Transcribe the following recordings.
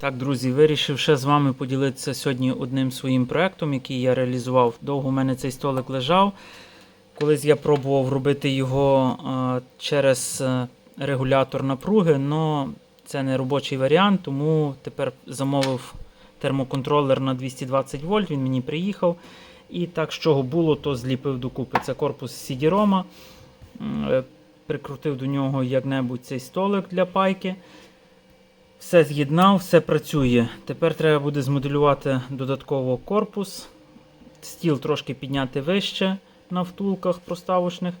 Так, друзі, вирішив ще з вами поділитися сьогодні одним своїм проектом, який я реалізував. Довго в мене цей столик лежав. Колись я пробував робити його е, через е, регулятор напруги, але це не робочий варіант, тому тепер замовив термоконтролер на 220 вольт, він мені приїхав. І так, з чого було, то зліпив докупи. Це корпус CD-ROM. Е, Прикрутив до нього як-небудь цей столик для пайки. Все з'єднав, все працює. Тепер треба буде змоделювати додатково корпус, стіл трошки підняти вище на втулках проставочних,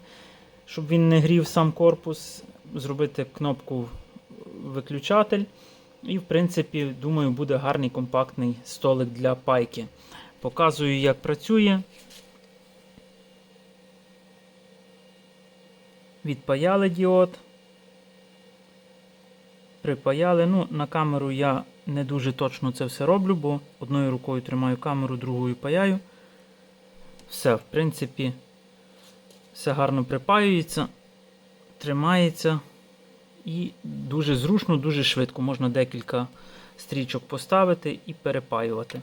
щоб він не грів сам корпус, зробити кнопку виключатель. І, в принципі, думаю, буде гарний компактний столик для пайки. Показую, як працює. Відпаяли діод. Припаяли. Ну, на камеру я не дуже точно це все роблю, бо одною рукою тримаю камеру, другою паяю. Все, в принципі, все гарно припаюється, тримається і дуже зручно, дуже швидко. Можна декілька стрічок поставити і перепаювати.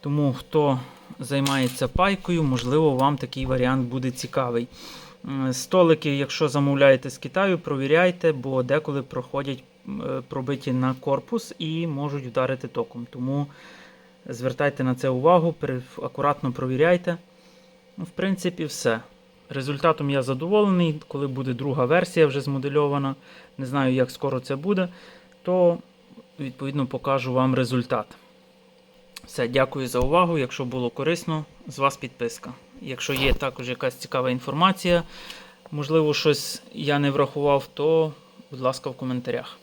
Тому, хто займається пайкою, можливо, вам такий варіант буде цікавий. Столики, якщо замовляєте з Китаю, провіряйте, бо деколи проходять пробиті на корпус і можуть вдарити током. Тому звертайте на це увагу, акуратно провіряйте. Ну, в принципі, все. Результатом я задоволений. Коли буде друга версія вже змодельована, не знаю, як скоро це буде, то відповідно покажу вам результат. Все, дякую за увагу. Якщо було корисно, з вас підписка. Якщо є також якась цікава інформація, можливо, щось я не врахував, то будь ласка в коментарях.